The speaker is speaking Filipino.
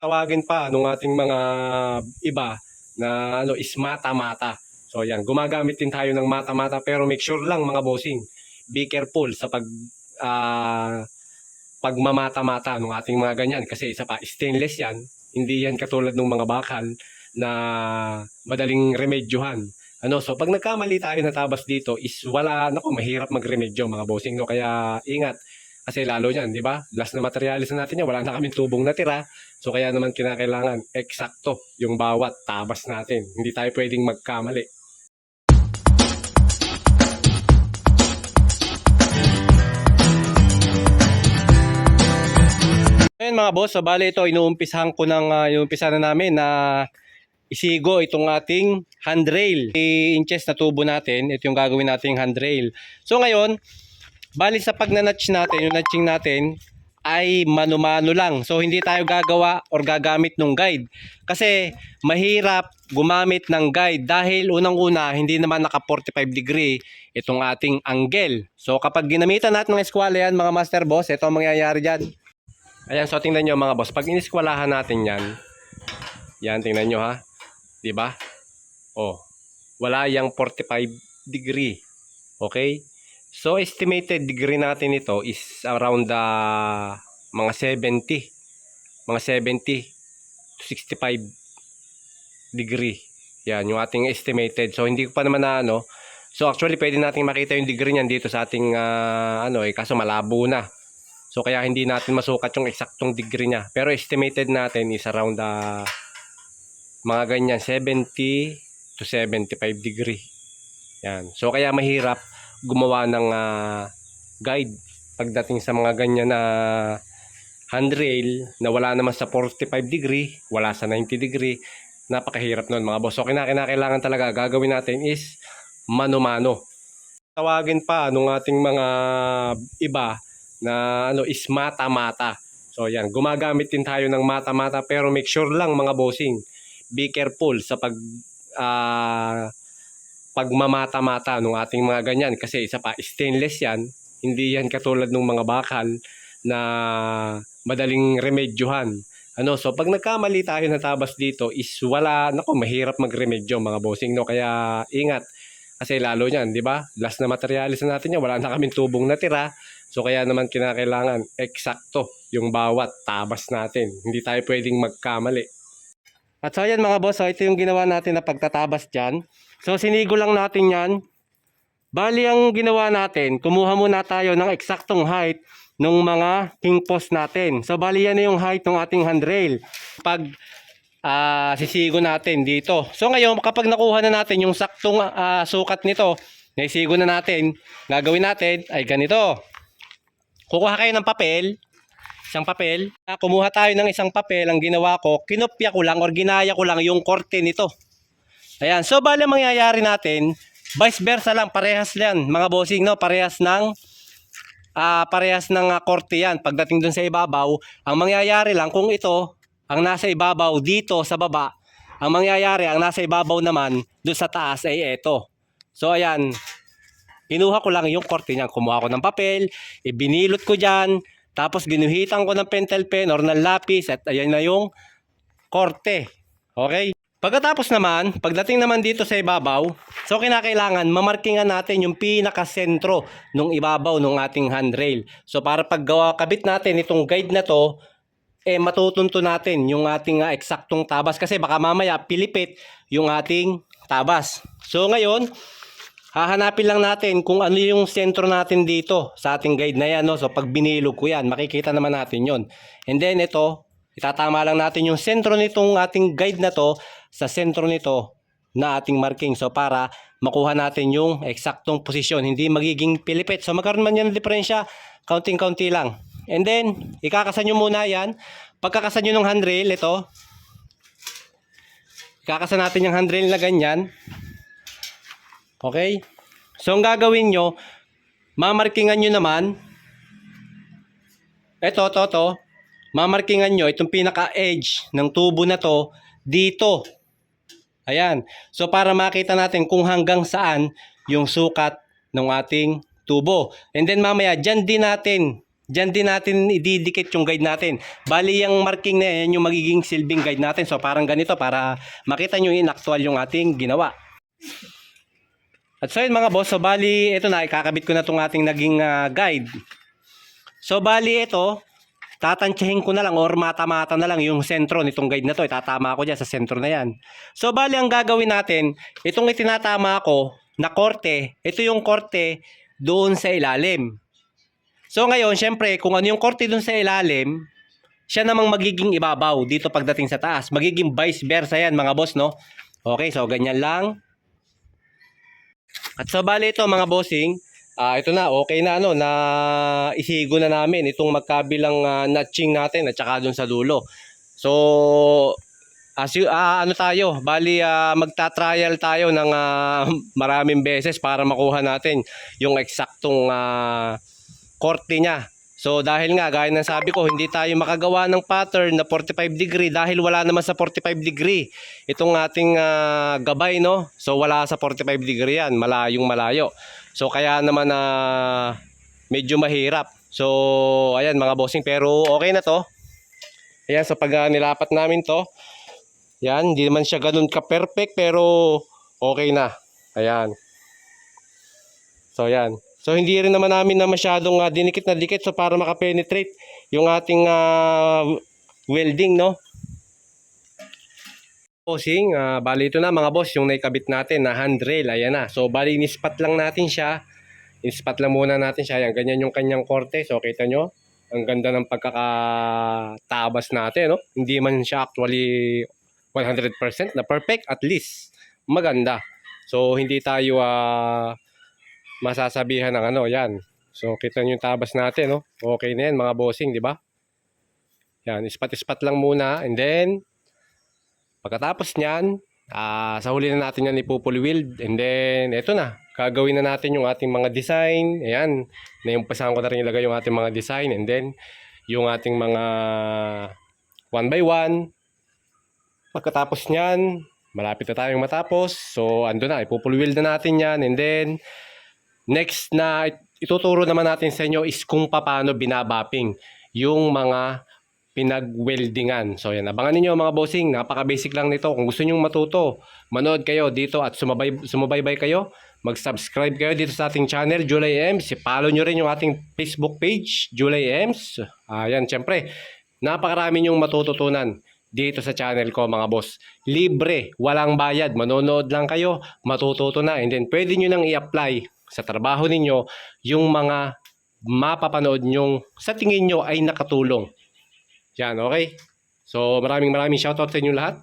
tawagin pa nung ating mga iba na ano is mata-mata. So yan, gumagamit din tayo ng mata-mata pero make sure lang mga bossing, be careful sa pag ah, pagmamata-mata ng ating mga ganyan. Kasi isa pa stainless yan, hindi yan katulad ng mga bakal na madaling remedyohan. Ano, so pag nagkamali tayo na tabas dito is wala nako mahirap magremedyo mga bossing. No kaya ingat kasi lalo yan, di ba? Last na materialis na natin yan, wala na kaming tubong natira. So kaya naman kinakailangan eksakto yung bawat tabas natin. Hindi tayo pwedeng magkamali. Ayun mga boss, so bali ito, inuumpisahan ko ng, uh, inuumpisa na namin na isigo itong ating handrail. I inches na tubo natin, ito yung gagawin nating handrail. So ngayon, bali sa pag na-notch natin, yung notching natin, ay mano-mano lang. So hindi tayo gagawa or gagamit ng guide. Kasi mahirap gumamit ng guide dahil unang-una hindi naman naka 45 degree itong ating angle. So kapag ginamitan natin ng eskwala yan mga master boss, ito ang mangyayari dyan. Ayan, so tingnan nyo mga boss, pag iniskwalahan natin yan, yan tingnan nyo ha, di ba? Oh, wala yang 45 degree. Okay? So, estimated degree natin ito is around the mga 70. Mga 70 to 65 degree. Yan, yung ating estimated. So, hindi ko pa naman na ano. So, actually, pwede natin makita yung degree niyan dito sa ating, ah, ano eh, kaso malabo na. So, kaya hindi natin masukat yung eksaktong degree niya. Pero estimated natin is around the mga ganyan, 70 to 75 degree. Yan. So, kaya mahirap gumawa ng ah, guide pagdating sa mga ganyan na handrail na wala naman sa 45 degree, wala sa 90 degree, napakahirap nun mga boss. So kinakailangan talaga gagawin natin is mano-mano. Tawagin pa nung ating mga iba na ano is mata-mata. So yan, gumagamit din tayo ng mata-mata pero make sure lang mga bossing, be careful sa pag ah, pagmamata-mata ng ating mga ganyan. Kasi isa pa stainless yan. Hindi yan katulad ng mga bakal na madaling remedyohan. Ano so pag nagkamali tayo na tabas dito is wala nako mahirap magremedyo mga bossing no? Kaya ingat. Kasi lalo yan di ba? Last na materialis na natin yan wala na kaming tubong natira. So kaya naman kinakailangan eksakto yung bawat tabas natin. Hindi tayo pwedeng magkamali at so yan mga boss, so ito yung ginawa natin na pagtatabas dyan. So sinigo lang natin yan. Bali ang ginawa natin, kumuha muna tayo ng eksaktong height ng mga king post natin. So bali yan na yung height ng ating handrail. Pag ah, sisigo natin dito. So ngayon kapag nakuha na natin yung saktong ah, sukat nito, naisigo na natin, gagawin natin ay ganito. Kukuha kayo ng papel, isang papel. Kumuha tayo ng isang papel. Ang ginawa ko, kinopya ko lang or ginaya ko lang yung korte nito. Ayan. So, ang mangyayari natin, vice versa lang, parehas yan. Mga bossing, no? Parehas ng ah parehas ng ah, korte yan. Pagdating dun sa ibabaw, ang mangyayari lang kung ito, ang nasa ibabaw dito sa baba, ang mangyayari, ang nasa ibabaw naman, dun sa taas ay ito. So, ayan. Kinuha ko lang yung korte niya. Kumuha ko ng papel, ibinilot ko dyan, tapos ginuhitan ko ng pentel pen or ng lapis at ayan na yung korte. Okay? Pagkatapos naman, pagdating naman dito sa ibabaw, so kinakailangan mamarkingan natin yung pinakasentro ng ibabaw ng ating handrail. So para paggawa kabit natin itong guide na to, eh matutunto natin yung ating ah, eksaktong tabas kasi baka mamaya pilipit yung ating tabas. So ngayon, hahanapin lang natin kung ano yung sentro natin dito sa ating guide na yan. No? So pag binilog ko yan, makikita naman natin yon. And then ito, itatama lang natin yung sentro nitong ating guide na to sa sentro nito na ating marking. So para makuha natin yung eksaktong posisyon. Hindi magiging pilipit. So magkaroon man yan ng diferensya, counting-county lang. And then, ikakasan nyo muna yan. Pagkakasan nyo ng handrail, ito. Ikakasan natin yung handrail na ganyan. Okay? So, ang gagawin nyo, mamarkingan nyo naman, eto, to, to, mamarkingan nyo itong pinaka-edge ng tubo na to dito. Ayan. So, para makita natin kung hanggang saan yung sukat ng ating tubo. And then, mamaya, dyan din natin Diyan din natin ididikit yung guide natin. Bali, yung marking na yan, yung magiging silbing guide natin. So, parang ganito para makita nyo in actual yung ating ginawa. At so yun mga boss, so bali, ito na, ikakabit ko na itong ating naging ah, guide. So, bali ito, tatansyahin ko na lang or mata-mata na lang yung sentro nitong guide na to. Itatama ko dyan sa sentro na yan. So, bali, ang gagawin natin, itong itinatama ko na korte, ito yung korte doon sa ilalim. So, ngayon, syempre, kung ano yung korte doon sa ilalim, siya namang magiging ibabaw dito pagdating sa taas. Magiging vice versa yan, mga boss, no? Okay, so ganyan lang. At so, bali ito, mga bossing, Ah, ito na, okay na ano, na isigo na namin itong magkabilang ah, notching natin at saka dun sa dulo. So, as you, ah, ano tayo, bali ah, magta-trial tayo ng ah, maraming beses para makuha natin yung eksaktong ah, korte niya. So dahil nga gaya ng sabi ko hindi tayo makagawa ng pattern na 45 degree dahil wala naman sa 45 degree itong ating ah, gabay no. So wala sa 45 degree yan, malayong malayo. So kaya naman na medyo mahirap. So ayan mga bossing pero okay na to. Ayan sa pag ah, nilapat namin to. Yan, hindi naman siya ganun ka-perfect pero okay na. Ayan. So yan. So hindi rin naman namin na masyadong ah, dinikit na dikit so para makapenetrate yung ating ah, welding no. Bossing, ah, bali ito na mga boss yung naikabit natin na handrail. Ayan na. So bali nispat lang natin siya. Nispat lang muna natin siya. Ayan, ganyan yung kanyang korte. So kita nyo, ang ganda ng pagkakatabas natin. No? Hindi man siya actually 100% na perfect. At least maganda. So hindi tayo ah, masasabihan ng ano, yan. So, kita nyo yung tabas natin, no? Okay na yan, mga bossing, di ba? Yan, ispat-ispat lang muna. And then, pagkatapos nyan, ah sa huli na natin yan ipupuliwild. And then, eto na. Gagawin na natin yung ating mga design. Ayan, naiumpasahan ko na rin ilagay yung ating mga design. And then, yung ating mga one by one. Pagkatapos nyan, malapit na tayong matapos. So, ando na, ipupuliwild na natin yan. And then, Next na ituturo naman natin sa inyo is kung paano binabapping yung mga pinag-weldingan. So yan, abangan niyo mga bossing, napaka-basic lang nito. Kung gusto niyo matuto, manood kayo dito at sumabay, sumubaybay kayo. Mag-subscribe kayo dito sa ating channel, July Ems. I-follow nyo rin yung ating Facebook page, July Ems. Ayan, syempre, napakarami nyong matututunan dito sa channel ko mga boss. Libre, walang bayad, manonood lang kayo, matututo na. And then pwede nyo nang i-apply sa trabaho ninyo yung mga mapapanood nyong sa tingin nyo ay nakatulong. Yan, okay? So maraming maraming shoutout sa inyo lahat.